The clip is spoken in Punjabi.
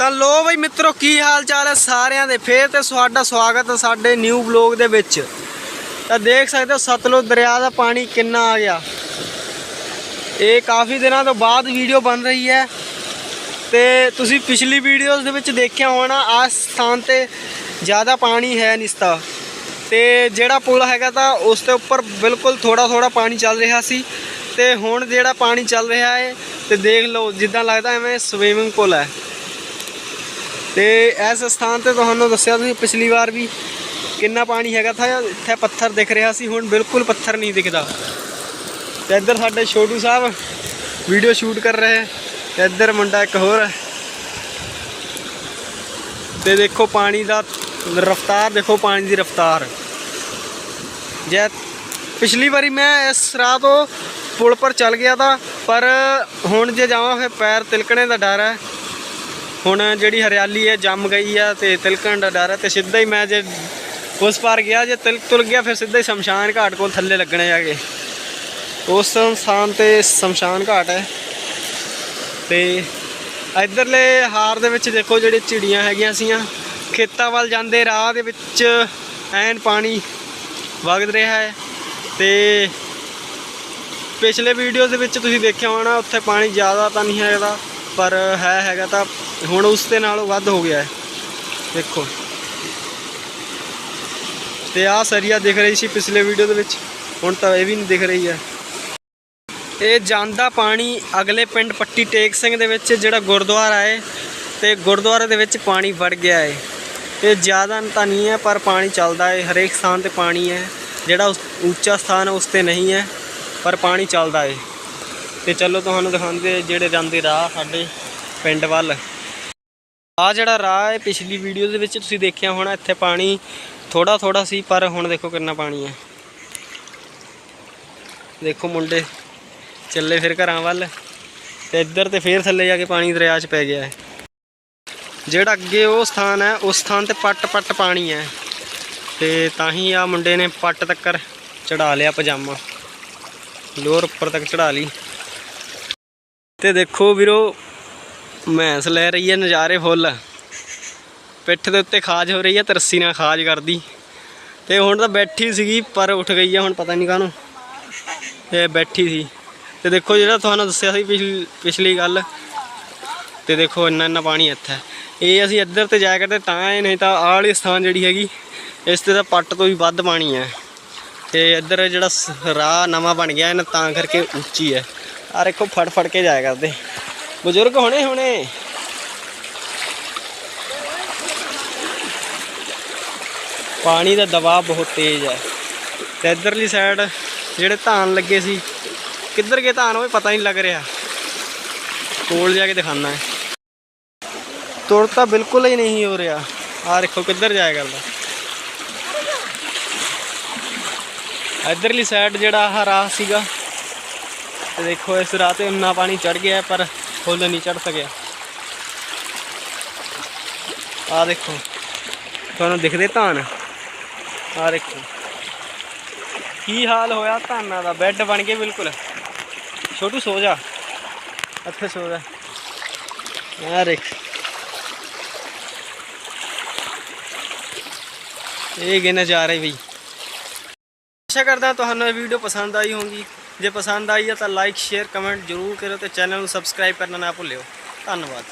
ਤਾਂ ਲੋ ਬਈ ਮਿੱਤਰੋ, ਕੀ ਹਾਲ ਚਾਲ ਹੈ ਸਾਰਿਆਂ ਦੇ? ਫੇਰ ਤੇ ਤੁਹਾਡਾ ਸਵਾਗਤ ਹੈ ਸਾਡੇ ਨਿਊ ਬਲੌਗ ਦੇ ਵਿੱਚ। ਤਾਂ ਦੇਖ ਸਕਦੇ ਹੋ, ਸਤਲੁਜ ਦਰਿਆ ਦਾ ਪਾਣੀ ਕਿੰਨਾ ਆ ਗਿਆ। ਇਹ ਕਾਫੀ ਦਿਨਾਂ ਤੋਂ ਬਾਅਦ ਵੀਡੀਓ ਬਣ ਰਹੀ ਹੈ। ਤੇ ਤੁਸੀਂ ਪਿਛਲੀ ਵੀਡੀਓਜ਼ ਦੇ ਵਿੱਚ ਦੇਖਿਆ ਹੋਣਾ ਆ ਸਥਾਨ ਤੇ ਜ਼ਿਆਦਾ ਪਾਣੀ ਹੈ ਨਿਸਤਾ ਤੇ। ਜਿਹੜਾ ਪੁਲ ਹੈਗਾ ਤਾਂ ਉਸ ਦੇ ਉੱਪਰ ਬਿਲਕੁਲ ਥੋੜਾ ਥੋੜਾ ਪਾਣੀ ਚੱਲ ਰਿਹਾ ਸੀ। ਤੇ ਹੁਣ ਜਿਹੜਾ ਪਾਣੀ ਚੱਲ ਰਿਹਾ ਹੈ, ਤੇ ਦੇਖ ਲਓ, ਜਿੱਦਾਂ ਲੱਗਦਾ ਐਵੇਂ ਸਵੀਮਿੰਗ ਪੁਲ ਹੈ। ਤੇ ਇਸ ਸਥਾਨ ਤੇ ਤੁਹਾਨੂੰ ਦੱਸਿਆ ਤੁਸੀਂ ਪਿਛਲੀ ਵਾਰ ਵੀ ਕਿੰਨਾ ਪਾਣੀ ਹੈਗਾ ਥਾ ਇੱਥੇ ਪੱਥਰ ਦਿਖ ਰਿਹਾ ਸੀ, ਹੁਣ ਬਿਲਕੁਲ ਪੱਥਰ ਨਹੀਂ ਦਿਖਦਾ। ਤੇ ਇੱਧਰ ਸਾਡੇ ਛੋਟੂ ਸਾਹਿਬ ਵੀਡੀਓ ਸ਼ੂਟ ਕਰ ਰਹੇ ਹੈ ਤੇ ਇੱਧਰ ਮੁੰਡਾ ਇੱਕ ਹੋਰ ਹੈ। ਤੇ ਦੇਖੋ ਪਾਣੀ ਦਾ ਰਫ਼ਤਾਰ, ਦੇਖੋ ਪਾਣੀ ਦੀ ਰਫ਼ਤਾਰ। ਜੈ ਪਿਛਲੀ ਵਾਰੀ ਮੈਂ ਇਸ ਰਾਹ ਤੋਂ ਪੁਲ ਪਰ ਚੱਲ ਗਿਆ ਤਾਂ, ਪਰ ਹੁਣ ਜੇ ਜਾਵਾਂ ਫਿਰ ਪੈਰ ਤਿਲਕਣੇ ਦਾ ਡਰ ਹੈ। ਹੁਣ ਜਿਹੜੀ ਹਰਿਆਲੀ ਹੈ, ਜੰਮ ਗਈ ਆ ਤੇ ਤਿਲਕਣ ਦਾ ਡਰ ਹੈ ਤੇ ਸਿੱਧਾ ਹੀ ਮੈਂ ਜੇ ਉਸ ਪਾਰ ਗਿਆ, ਜੇ ਤਿਲਕ ਤੁਲ ਗਿਆ ਫਿਰ ਸਿੱਧਾ ਹੀ ਸ਼ਮਸ਼ਾਨ ਘਾਟ ਕੋਲ ਥੱਲੇ ਲੱਗਣੇ ਜਾਗੇ ਉਸ ਸਥਾਨ ਤੇ ਸ਼ਮਸ਼ਾਨ ਘਾਟ ਹੈ। ਤੇ ਇਧਰਲੇ ਹਾਰ ਦੇ ਵਿੱਚ ਦੇਖੋ ਜਿਹੜੇ ਚਿੜੀਆਂ ਹੈਗੀਆਂ ਸੀਆਂ। ਖੇਤਾਂ ਵੱਲ ਜਾਂਦੇ ਰਾਹ ਦੇ ਵਿੱਚ ਐਨ ਪਾਣੀ ਵਗਦ ਰਿਹਾ ਹੈ। ਤੇ ਪਿਛਲੇ ਵੀਡੀਓ ਦੇ ਵਿੱਚ ਤੁਸੀਂ ਦੇਖਿਆ ਹੋਣਾ, ਉੱਥੇ ਪਾਣੀ ਜ਼ਿਆਦਾ ਤਾਂ ਨਹੀਂ ਹੈਗਾ। ਪਰ ਹੈ ਹੈਗਾ ਤਾਂ ਹੁਣ ਉਸ ਦੇ ਨਾਲੋਂ ਵੱਧ ਹੋ ਗਿਆ ਹੈ। ਦੇਖੋ। ਤੇ ਆਹ ਸਰੀਆ ਦਿਖ ਰਹੀ ਸੀ ਪਿਛਲੇ ਵੀਡੀਓ ਦੇ ਵਿੱਚ। ਹੁਣ ਤਾਂ ਇਹ ਵੀ ਨਹੀਂ ਦਿਖ ਰਹੀ ਹੈ। ਇਹ ਜਾਂਦਾ ਪਾਣੀ ਅਗਲੇ ਪਿੰਡ ਪੱਟੀ ਟੇਕ ਸਿੰਘ ਦੇ ਵਿੱਚ ਜਿਹੜਾ ਗੁਰਦੁਆਰਾ ਹੈ ਤੇ ਗੁਰਦੁਆਰੇ ਦੇ ਵਿੱਚ ਪਾਣੀ ਵੜ ਗਿਆ ਹੈ। ਇਹ ਜ਼ਿਆਦਾ ਤਾਂ ਨਹੀਂ ਹੈ, ਪਰ ਪਾਣੀ ਚੱਲਦਾ ਹੈ। ਹਰੇਕ ਸਥਾਨ ਤੇ ਪਾਣੀ ਹੈ। ਜਿਹੜਾ ਉਸ- ਉੱਚਾ ਸਥਾਨ ਉਸ ਤੇ ਨਹੀਂ ਹੈ, ਪਰ ਪਾਣੀ ਚੱਲਦਾ ਹੈ। ਤੇ ਚਲੋ ਤੁਹਾਨੂੰ ਦਿਖਾਉਂਦੇ ਜਿਹੜੇ ਜਾਂਦੇ ਰਾਹ ਸਾਡੇ ਪਿੰਡ ਵੱਲ। ਆ ਜਿਹੜਾ ਰਾਹ ਹੈ, ਪਿਛਲੀ ਵੀਡੀਓ ਦੇ ਵਿੱਚ ਤੁਸੀਂ ਦੇਖਿਆ ਹੋਣਾ, ਇੱਥੇ ਪਾਣੀ ਥੋੜਾ ਥੋੜਾ ਸੀ, ਪਰ ਹੁਣ ਦੇਖੋ ਕਿੰਨਾ ਪਾਣੀ ਹੈ। ਦੇਖੋ ਮੁੰਡੇ ਚੱਲੇ ਫਿਰ ਘਰਾਂ ਵੱਲ ਤੇ ਇੱਧਰ ਤੇ ਫੇਰ ਥੱਲੇ ਜਾ ਕੇ ਪਾਣੀ ਦਰਿਆ 'ਚ ਪੈ ਗਿਆ ਹੈ। ਜਿਹੜਾ ਅੱਗੇ ਉਹ ਸਥਾਨ ਹੈ, ਉਸ ਸਥਾਨ ਤੇ ਪੱਟ ਪੱਟ ਪਾਣੀ ਹੈ। ਤੇ ਤਾਂ ਹੀ ਆ ਮੁੰਡੇ ਨੇ ਪੱਟ ਤੱਕਰ ਚੜਾ ਲਿਆ ਪਜਾਮਾ। ਲੋਰ ਉੱਪਰ ਤੱਕ ਚੜਾ ਲਈ। ਤੇ ਦੇਖੋ ਵੀਰੋ, ਮੈਂਸ ਲੈ ਰਹੀ ਹੈ ਨਜ਼ਾਰੇ ਫੁੱਲ। ਪਿੱਠ ਦੇ ਉੱਤੇ ਖਾਜ ਹੋ ਰਹੀ ਹੈ ਤੇ ਨਾਲ ਖਾਜ ਕਰਦੀ। ਤੇ ਹੁਣ ਤਾਂ ਬੈਠੀ ਸੀਗੀ, ਪਰ ਉੱਠ ਗਈ ਹੈ ਹੁਣ ਪਤਾ ਨਹੀਂ ਕਾਹਨੂੰ। ਇਹ ਬੈਠੀ ਸੀ। ਤੇ ਦੇਖੋ ਜਿਹੜਾ ਤੁਹਾਨੂੰ ਦੱਸਿਆ ਸੀ ਪਿਛਲੀ ਪਿਛਲੀ ਗੱਲ। ਤੇ ਦੇਖੋ ਇੰਨਾ ਇੰਨਾ ਪਾਣੀ ਇੱਥੇ। ਇਹ ਅਸੀਂ ਇੱਧਰ ਤੇ ਜਾਇਆ ਕਰਦੇ ਤਾਂ ਇਹ ਨਹੀਂ ਤਾਂ ਆਹ ਵਾਲੀ ਸਥਾਨ ਜਿਹੜੀ ਹੈਗੀ, ਇਸ ਤੇ ਤਾਂ ਪੱਟ ਤੋਂ ਵੀ ਵੱਧ ਪਾਣੀ ਹੈ। ਤੇ ਇੱਧਰ ਜਿਹੜਾ ਸ- ਰਾਹ ਨਵਾਂ ਬਣ ਗਿਆ, ਇਹਨਾਂ ਤਾਂ ਕਰਕੇ ਉੱਚੀ ਹੈ। ਆ ਦੇਖੋ, ਫੜ ਫੜ ਕੇ ਜਾਇਆ ਕਰਦੇ। ਬਜ਼ੁਰਗ ਹੋਣੇ ਹੋਣੇ। ਪਾਣੀ ਦਾ ਦਬਾਅ ਬਹੁਤ ਤੇਜ਼ ਹੈ। ਤੇ ਇੱਧਰਲੀ ਸਾਈਡ ਜਿਹੜੇ ਧਾਨ ਲੱਗੇ ਸੀ, ਕਿੱਧਰ ਗਏ ਧਾਨ, ਉਹ ਪਤਾ ਨਹੀਂ ਲੱਗ ਰਿਹਾ। ਕੋਲ ਜਾ ਕੇ ਦਿਖਾਣਾ ਹੈ। ਤੁਰ ਤਾਂ ਬਿਲਕੁਲ ਹੀ ਨਹੀਂ ਹੋ ਰਿਹਾ। ਆ ਦੇਖੋ, ਕਿੱਧਰ ਜਾਇਆ ਕਰਦਾ। ਇੱਧਰਲੀ ਸਾਈਡ ਜਿਹੜਾ ਆਹ ਰਾਹ ਸੀਗਾ ਤੇ ਦੇਖੋ ਇਸ ਰਾਹ ਤੇ ਇੰਨਾ ਪਾਣੀ ਚੜ ਗਿਆ ਪਰ ਫੁੱਲ ਨਹੀਂ ਚੜ ਸਕਿਆ ਆ ਦੇਖੋ, ਤੁਹਾਨੂੰ ਦਿਖਦੇ ਧਾਨ? ਆ ਦੇਖੋ। ਕੀ ਹਾਲ ਹੋਇਆ ਧਾਨਾਂ ਦਾ? ਬੈੱਡ ਬਣ ਗਏ ਬਿਲਕੁਲ। ਛੋਟੂ ਸੋ ਜਾ। ਇੱਥੇ ਸੋ ਜਾ। ਆ ਦੇਖ। ਇਹ ਗੇ ਨਜ਼ਾਰੇ ਬਈ। ਆਸ਼ਾ ਕਰਦਾ ਤੁਹਾਨੂੰ ਇਹ ਵੀਡੀਓ ਪਸੰਦ ਆਈ ਹੋਊਗੀ। ਜੇ ਪਸੰਦ ਆਈ ਹੈ ਤਾਂ ਲਾਈਕ ਸ਼ੇਅਰ ਕਮੈਂਟ ਜ਼ਰੂਰ ਕਰੋ ਤੇ ਚੈਨਲ ਨੂੰ ਸਬਸਕ੍ਰਾਈਬ ਕਰਨਾ ਨਾ ਭੁੱਲਿਓ। ਧੰਨਵਾਦ।